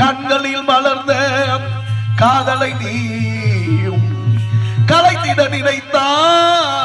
கண்களில் மலர்ந்த காதலை நீயும் கலைத்திட நினைத்தான்